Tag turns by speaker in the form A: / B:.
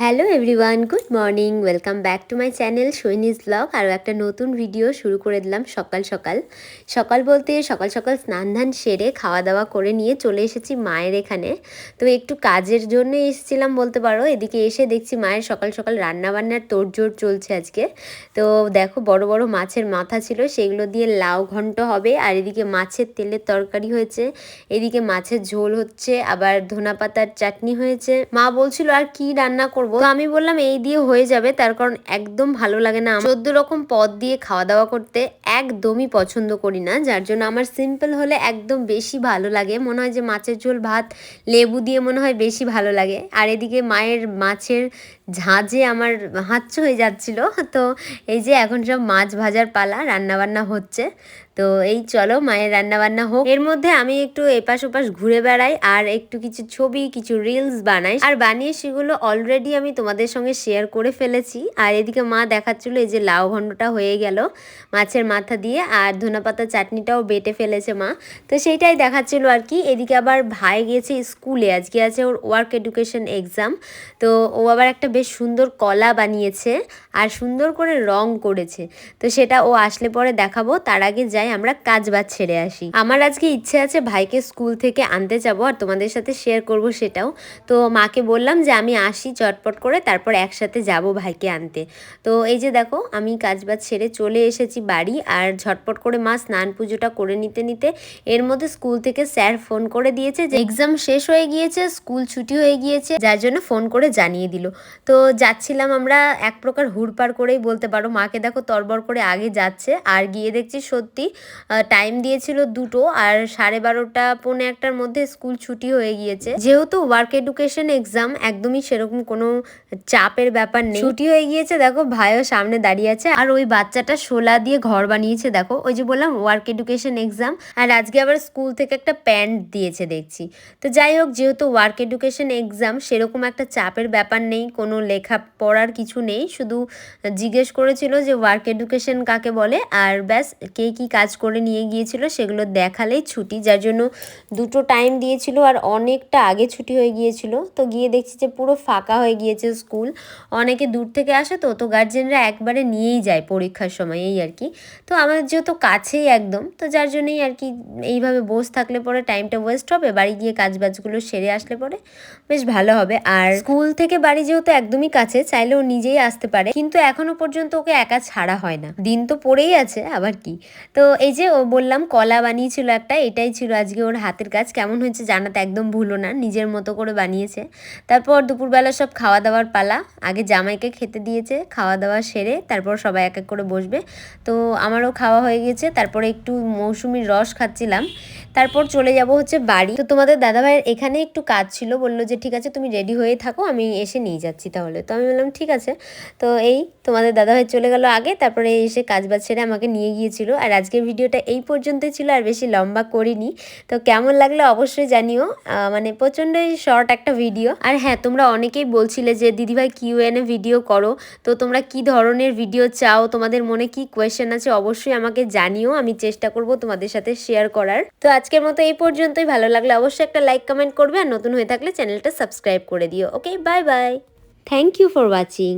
A: Hello everyone good morning welcome back to my channel সৈনিস blog আরও একটা নতুন video শুরু করে দিলাম সকাল সকাল। সকাল বলতে সকাল সকাল স্নান ধান সেরে খাওয়া দাওয়া করে নিয়ে চলে এসেছি মায়ের এখানে। তো একটু কাজের জন্য এসেছিলাম বলতে পারো। এদিকে এসে দেখছি মায়ের সকাল সকাল রান্নাবান্নার তোড়জোড় চলছে আজকে। তো দেখো বড় বড় মাছের মাথা ছিল, সেগুলো দিয়ে লাউ ঘন্ট হবে। আর এদিকে মাছের তেলের তরকারি হয়েছে, এদিকে মাছের ঝোল হচ্ছে, আবার ধনা পাতার চাটনি হয়েছে। মা বলছিল, আর কি রান্না করব? তো আমি বললাম, এই দিয়ে হয়ে যাবে, তার কারণ একদম ভালো লাগে না চোদ্দ রকম পদ দিয়ে খাওয়া দাওয়া করতে একদমই পছন্দ করি না, যার জন্য আমার সিম্পল হলে একদম বেশি ভালো লাগে। মনে হয় যে মাছের ঝোল, ভাত, লেবু দিয়ে মনে হয় বেশি ভালো লাগে। আর এদিকে মায়ের মাছের ঝাঁঝে আমার হাঁচ হয়ে যাচ্ছিল, তো এই যে এখন সব মাছ ভাজার পালা, রান্নাবান্না হচ্ছে। তো এই চলো মায়ের রান্না বান্না হোক। এর মধ্যে আমি একটু এপাশ ওপাশ ঘুরে বেড়াই আর একটু কিছু ছবি, কিছু রিলস বানাই। আর বানিয়ে সেগুলো অলরেডি আমি তোমাদের সঙ্গে শেয়ার করে ফেলেছি। আর এদিকে মা দেখাচ্ছিল এই যে লাউ ঘণ্টটা হয়ে গেল মাছের মাথা দিয়ে আর ধনেপাতা চাটনিটাও বেটে ফেলেছে মা। তো সেইটাই দেখাচ্ছিল আর কি। এদিকে আবার ভাই গেছে স্কুলে, আজকে আছে ওর ওয়ার্ক এডুকেশন এক্সাম তো ও আবার একটা বেশ সুন্দর কলা বানিয়েছে আর সুন্দর করে রং করেছে। তো সেটা ও আসলে পরে দেখাবো। তার আগে যাই আমরা কাজ বাজ ছেড়ে আসি। আমার আজকে ইচ্ছে আছে ভাইকে স্কুল থেকে আনতে যাব আর তোমাদের সাথে শেয়ার করব সেটাও। তো মাকে বললাম যে আমি আসি চটপট করে, তারপর একসাথে যাব ভাইকে আনতে। তো এই যে দেখো, আমি কাজ বাজ ছেড়ে চলে এসেছি বাড়ি আর ঝটপট করে মা স্নান পুজোটা করে নিতে নিতে এর মধ্যে স্কুল থেকে স্যার ফোন করে দিয়েছে যে এক্সাম শেষ হয়ে গিয়েছে, স্কুল ছুটি হয়ে গিয়েছে, যার জন্য ফোন করে জানিয়ে দিল। তো যাচ্ছিলাম আমরা এক প্রকার হুড়পাড় করেই বলতে পারো, মাকে দেখো তরবর করে আগে যাচ্ছে আর গিয়ে দেখছি সত্যি টাইম দিয়েছিল দুটো আর সাড়ে বারোটা, পৌনে একটার মধ্যে স্কুল ছুটি হয়ে গিয়েছে। যেহেতু ওয়ার্ক এডুকেশন এক্সাম একদমই সেরকম কোনো চাপের ব্যাপার নেই। ছুটি হয়ে গিয়েছে, দেখো, ভাইও সামনে দাঁড়িয়ে আছে আর ওই বাচ্চাটা শোলা দিয়ে ঘর বানিয়েছে, দেখো, ওই যে বললাম ওয়ার্ক এডুকেশন এক্সাম আর আজকে আবার স্কুল থেকে একটা প্যান্ট দিয়েছে দেখছি। তো যাই হোক, যেহেতু ওয়ার্ক এডুকেশন এক্সাম সেরকম একটা চাপের ব্যাপার নেই, কোনো লেখা পড়ার কিছু নেই। শুধু জিজ্ঞেস করেছিল যে ওয়ার্ক এডুকেশন কাকে বলে, আর ব্যাস, কে কি কাজ করে নিয়ে গিয়েছিল, সেগুলো দেখালেই ছুটি। যার জন্য দুটো টাইম দিয়েছিল আর অনেকটা আগে ছুটি হয়ে গিয়েছিল। তো গিয়ে দেখছি যে পুরো ফাঁকা হয়ে গিয়েছে স্কুল অনেকে দূর থেকে আসে তো তো গার্জেনরা একবারে নিয়েই যায় পরীক্ষার সময়, এই আর কি। তো আমাদের যেহেতু কাছেই একদম, তো যার জন্যই আর কি এইভাবে বসে থাকলে পরে টাইমটা ওয়েস্ট হবে, বাড়ি গিয়ে কাজ বাজগুলো সেরে আসলে পরে বেশ ভালো হবে। আর স্কুল থেকে বাড়ি যেহেতু একদমই কাছে, চাইলেও নিজেই আসতে পারে। কিন্তু এখনও পর্যন্ত ওকে একা ছাড়া হয় না। দিন তো পড়েই আছে, আবার কি? তো এই যে ও বললাম, কলা বানিয়েছিল একটা, এটাই ছিল আজকে ওর হাতের কাজ। কেমন হয়েছে জানাতে একদম ভুলো না, নিজের মতো করে বানিয়েছে। তারপর দুপুরবেলা সব খাওয়া দাওয়ার পালা। আগে জামাইকে খেতে দিয়েছে খাওয়া দাওয়া সেরে তারপর সবাই এক এক করে বসবে। তো আমারও খাওয়া হয়ে গেছে, তারপরে একটু মৌসুমির রস খাচ্ছিলাম। তারপর চলে যাব হচ্ছে বাড়ি। তো তোমাদের দাদাভাইয়ের এখানে একটু কাজ ছিল, বলল যে, ঠিক আছে, তুমি রেডি হয়ে থাকো, আমি এসে নিয়ে যাচ্ছি তাহলে। তো আমি বললাম, ঠিক আছে। তো এই তোমাদের দাদাভাই চলে গেল আগে, তারপরে এসে কাজ বাজ ছেড়ে আমাকে নিয়ে গিয়েছিল। আর আজকের ভিডিওটা এই পর্যন্তই ছিল আর বেশি লম্বা করিনি। তো কেমন লাগল অবশ্যই জানিও। মানে প্রচণ্ডই শর্ট একটা ভিডিও। আর হ্যাঁ তোমরা অনেকেই বলছিলে যে, দিদিভাই কিউ এনে ভিডিও করো। তো তোমরা কি ধরনের ভিডিও চাও? তোমাদের মনে কি কোয়েশ্চেন আছে? অবশ্যই আমাকে জানিও। আমি চেষ্টা করব তোমাদের সাথে শেয়ার করার। তো আজকের মতো এই পর্যন্তই। ভালো লাগলে অবশ্যই একটা লাইক কমেন্ট করবে। আর নতুন হয়ে থাকলে চ্যানেলটা সাবস্ক্রাইব করে দিও। Okay bye bye thank you for watching